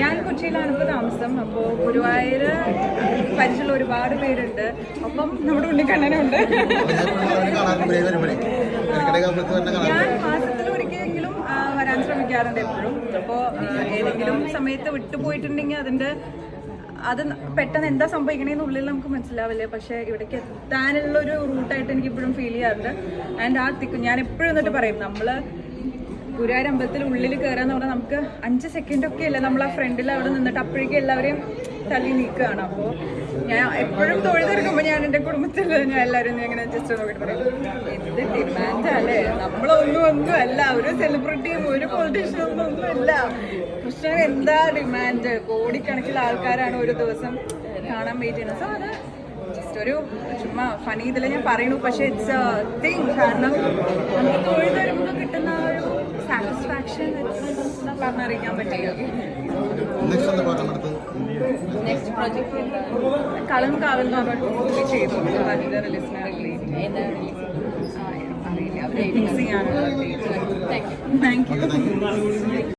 ഞാൻ കൊച്ചിയിലാണ് ഇപ്പോൾ താമസം. അപ്പോൾ ഗുരുവായൂർ പരിചയമുള്ള ഒരുപാട് പേരുണ്ട്. അപ്പം നമ്മുടെ ഉണ്ണിക്കണ്ണനുണ്ട്. ഞാൻ മാസത്തിൽ ഒരിക്കലെങ്കിലും വരാൻ ശ്രമിക്കാറുണ്ട് എപ്പോഴും. അപ്പോൾ ഏതെങ്കിലും സമയത്ത് വിട്ടുപോയിട്ടുണ്ടെങ്കിൽ അതിന്റെ അത് പെട്ടെന്ന് എന്താ സംഭവിക്കണേന്ന് ഉള്ളിൽ നമുക്ക് മനസ്സിലാവില്ല. പക്ഷേ ഇവിടേക്ക് എത്താനുള്ള ഒരു റൂട്ടായിട്ട് എനിക്ക് ഇപ്പോഴും ഫീൽ ചെയ്യാറുണ്ട്. ആൻഡ് ആ തിക്കും ഞാൻ എപ്പോഴും എന്നിട്ട് പറയും നമ്മൾ ഗുരുവായൂർ അമ്പലത്തിൽ ഉള്ളിൽ കയറാന്ന് പറഞ്ഞാൽ നമുക്ക് അഞ്ച് സെക്കൻഡ് ഒക്കെ അല്ല നമ്മൾ ആ ഫ്രണ്ടിൽ അവിടെ നിന്നിട്ട് അപ്പോഴേക്കും എല്ലാവരെയും തള്ളി നീക്കുകയാണ് അപ്പോൾ ഞാൻ എപ്പോഴും തൊഴുതെടുക്കുമ്പോൾ ഞാൻ എന്റെ കുടുംബത്തിൽ ഞാൻ എല്ലാവരും ഇങ്ങനെ ജസ്റ്റ് നോക്കിയിട്ട് പറയും എന്ത് ഡിമാൻഡ് അല്ലേ നമ്മളൊന്നും ഒന്നും അല്ല. ഒരു സെലിബ്രിറ്റിയും ഒരു പൊളിറ്റീഷ്യനും ഒന്നും അല്ല. കൃഷ്ണൻ എന്താ ഡിമാൻഡ് കോടിക്കണക്കിൽ ആൾക്കാരാണ് ഒരു ദിവസം കാണാൻ വെയിറ്റ് ചെയ്യുന്നത്. സോ അത് ജസ്റ്റ് ഒരു ചുമ്മാ ഫണി ഇതിൽ ഞാൻ പറയണു പക്ഷെ ഇറ്റ്സ് തിങ് കാരണം നമുക്ക് തൊഴിൽ പറഞ്ഞറിയിക്കാൻ പറ്റില്ല. നെക്സ്റ്റ് പ്രോജക്റ്റ് കളം കാവൽ എന്ന് പറഞ്ഞ മൂവി ചെയ്തു. അതിന്റെ റിലീസിന് അറിയില്ല. ചെയ്യാനുള്ള thank you thank thank you